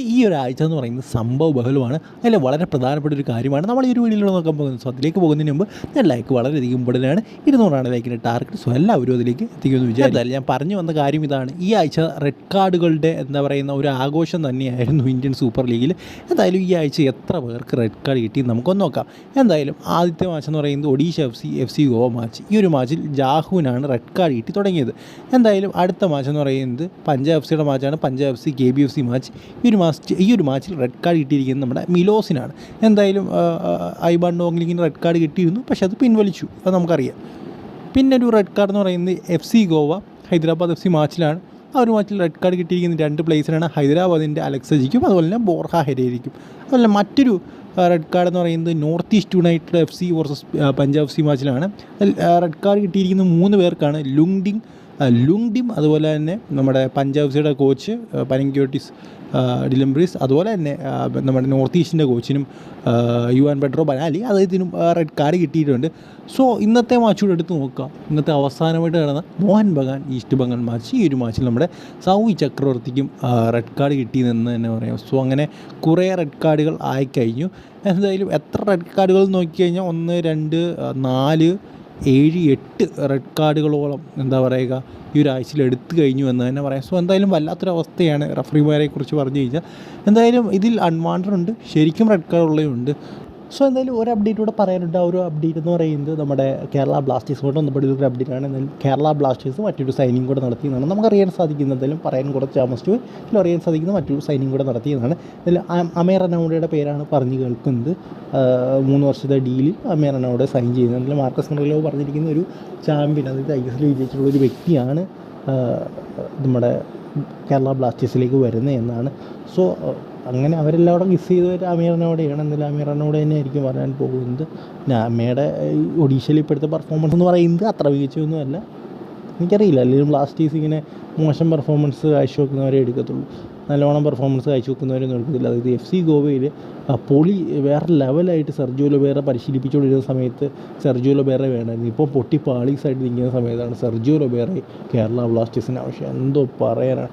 C ഈ ഒരു ആഴ്ച എന്ന് പറയുന്നത് സംഭവ ബഹുലമാണ് അതിൽ വളരെ പ്രധാനപ്പെട്ട ഒരു കാര്യമാണ്. നമ്മൾ ഈ ഒരു വീഡിയോയിലൂടെ നോക്കാൻ പോകുന്നത്. സോ അതിലേക്ക് പോകുന്നതിന് മുമ്പ് ഞാൻ ലൈക്ക് വളരെയധികം ഇമ്പോർട്ടന്റ് ഇരുന്നൂറാണ് ലൈക്കിന്റെ ടാർഗറ്റ് സോ എല്ലാവരും അതിലേക്ക് എത്തിക്കുമെന്ന് വിചാരിച്ചാൽ ഞാൻ പറഞ്ഞു വന്ന കാര്യം ഇതാണ്. ഈ ആഴ്ച റെഡ് കാർഡുകളുടെ എന്താ പറയുന്ന ഒരു ആഘോഷം തന്നെയായിരുന്നു ഇന്ത്യൻ സൂപ്പർ ലീഗിൽ എന്തായാലും ഈ ആഴ്ച എത്ര പേർക്ക് റെഡ് കാർഡ് കിട്ടി നമുക്കൊന്ന് നോക്കാം. എന്തായാലും ആദ്യത്തെ മാച്ച് എന്ന് പറയുന്നത് Odisha F C F C Goa match ഈ ഒരു മാച്ചിൽ ജാഹുവിനാണ് റെഡ് കാർഡ് കിട്ടി തുടങ്ങിയത്. എന്തായാലും അടുത്ത മാച്ച് എന്ന് പറയുന്നത് പഞ്ചാബ് എഫ് സിയുടെ മാച്ചാണ് Punjab F C K B F C match ഈ ഒരു ഈ ഒരു മാച്ചിൽ റെഡ് കാർഡ് കിട്ടിയിരിക്കുന്നത് നമ്മുടെ മിലോസിനാണ്. എന്തായാലും ഐബാൻ ഡോങ്ലിങ്ങിന് റെഡ് കാർഡ് കിട്ടിയിരുന്നു. പക്ഷേ അത് പിൻവലിച്ചു. അത് നമുക്കറിയാം. പിന്നെ ഒരു റെഡ് കാർഡ് എന്ന് പറയുന്നത് F C Goa Hyderabad F C മാച്ചിലാണ്. ആ ഒരു മാച്ചിൽ റെഡ് കാർഡ് കിട്ടിയിരിക്കുന്ന രണ്ട് പ്ലേസിലാണ് ഹൈദരാബാദിന്റെ അലക്സജിക്കും അതുപോലെ തന്നെ ബോർഹ ഹെരേരിക്കും. അതുപോലെ മറ്റൊരു റെഡ് കാർഡ് എന്ന് പറയുന്നത് north east united F C versus Punjab F C മാച്ചിലാണ്. Red card കിട്ടിയിരിക്കുന്ന മൂന്ന് പേർക്കാണ് ലുങ്ഡിങ് ലുങ്ഡിം അതുപോലെ തന്നെ നമ്മുടെ Punjab F coach Panagiotis Dilmperis അതുപോലെ തന്നെ നമ്മുടെ നോർത്ത് ഈസ്റ്റിന്റെ കോച്ചിനും യു ആൻ പെട്രോ ബനാലി അദ്ദേഹത്തിനും റെഡ് കാർഡ് കിട്ടിയിട്ടുണ്ട്. സോ ഇന്നത്തെ മാച്ചുകൂടെ എടുത്ത് നോക്കുക ഇന്നത്തെ അവസാനമായിട്ട് നടന്ന മോഹൻ ബഗാൻ ഈസ്റ്റ് ബംഗാൾ മാച്ച്. ഈ ഒരു മാച്ചിൽ നമ്മുടെ സൗവി ചക്രവർത്തിക്കും റെഡ് കാർഡ് കിട്ടിയെന്ന് തന്നെ പറയാം. സോ അങ്ങനെ കുറേ റെഡ് കാർഡുകൾ ആയിക്കഴിഞ്ഞു. എന്തായാലും എത്ര റെഡ് കാർഡുകൾ നോക്കി കഴിഞ്ഞാൽ ഒന്ന് രണ്ട് നാല് ഏഴ് എട്ട് റെഡ് കാർഡുകളോളം എന്താ പറയുക ഈ ഒരു ആഴ്ചയിൽ എടുത്തു കഴിഞ്ഞു എന്ന് തന്നെ പറയാം. സോ എന്തായാലും വല്ലാത്തൊരവസ്ഥയാണ് റഫറിമാരെ കുറിച്ച് പറഞ്ഞു കഴിഞ്ഞാൽ. എന്തായാലും ഇതിൽ അൺവാണ്ടഡ് ഉണ്ട്. ശരിക്കും റെഡ് കാർഡ് ഉള്ളതുണ്ട് സോ എന്തായാലും ഒരു അപ്ഡേറ്റ് കൂടെ പറയാനുണ്ട്. ആ ഒരു അപ്ഡേറ്റ് എന്ന് പറയുന്നത് നമ്മുടെ കേരള ബ്ലാസ്റ്റേഴ്സുമായിട്ട് ബന്ധപ്പെട്ട ഒരു അപ്ഡേറ്റ് ആണ്. എന്നാലും കേരള ബ്ലാസ്റ്റേഴ്സ് മറ്റൊരു സൈനിങ് കൂടെ എന്നാണ് നമുക്കറിയാൻ സാധിക്കുന്നത്. എന്തായാലും പറയാൻ കുറച്ച് പോയി. ഇതിൽ അറിയാൻ സാധിക്കുന്ന മറ്റൊരു സൈനിങ് കൂടെ നടത്തിയെന്നാണ് ഇതിൽ അ- അമേർ അനൗഡയുടെ പേരാണ് പറഞ്ഞു കേൾക്കുന്നത്. മൂന്ന് വർഷത്തെ ഡീലിൽ അമേർ അനൗഡ് സൈൻ ചെയ്യുന്നത്. അതിൽ മാർക്കസ് മറിലോ പറഞ്ഞിരിക്കുന്ന ഒരു ചാമ്പ്യൻ അതായത് ഐ എസ് എൽ വിജയിച്ചിട്ടുള്ള ഒരു വ്യക്തിയാണ് നമ്മുടെ കേരള ബ്ലാസ്റ്റേഴ്സിലേക്ക് വരുന്നത് എന്നാണ്. സോ അങ്ങനെ അവരെല്ലാവരും മിസ് ചെയ്തവർ അമീറിനോടെയാണ്. എന്നാലും അമീറിനോട് തന്നെ ആയിരിക്കും വരാൻ പോകുന്നത് അമ്മയുടെ ഒഡീഷയിൽ ഇപ്പോഴത്തെ പെർഫോമൻസ് എന്ന് പറയുന്നത് അത്ര മികച്ചൊന്നുമല്ല എനിക്കറിയില്ല. അല്ലെങ്കിൽ ബ്ലാസ്റ്റേഴ്സ് ഇങ്ങനെ മോശം പെർഫോമൻസ് കാഴ്ചവെക്കുന്നവരെ എടുക്കത്തുള്ളൂ. നല്ലോണം പെർഫോമൻസ് കാഴ്ചവെക്കുന്നവരൊന്നും എടുക്കത്തില്ല. അതായത് എഫ് സി ഗോവയിൽ പൊളി വേറെ ലെവലായിട്ട് സെർജിയോ ലൊബേറെ പരിശീലിപ്പിച്ചുകൊണ്ടിരുന്ന സമയത്ത് സെർജിയോ ലൊബേറെ വേണമായിരുന്നു. ഇപ്പോൾ പൊട്ടി പാളീസായിട്ട് നിൽക്കുന്ന സമയത്താണ് സെർജിയോ ലൊബേറെ കേരള ബ്ലാസ്റ്റേഴ്സിന് ആവശ്യം. എന്തോ പറയാനാണ്.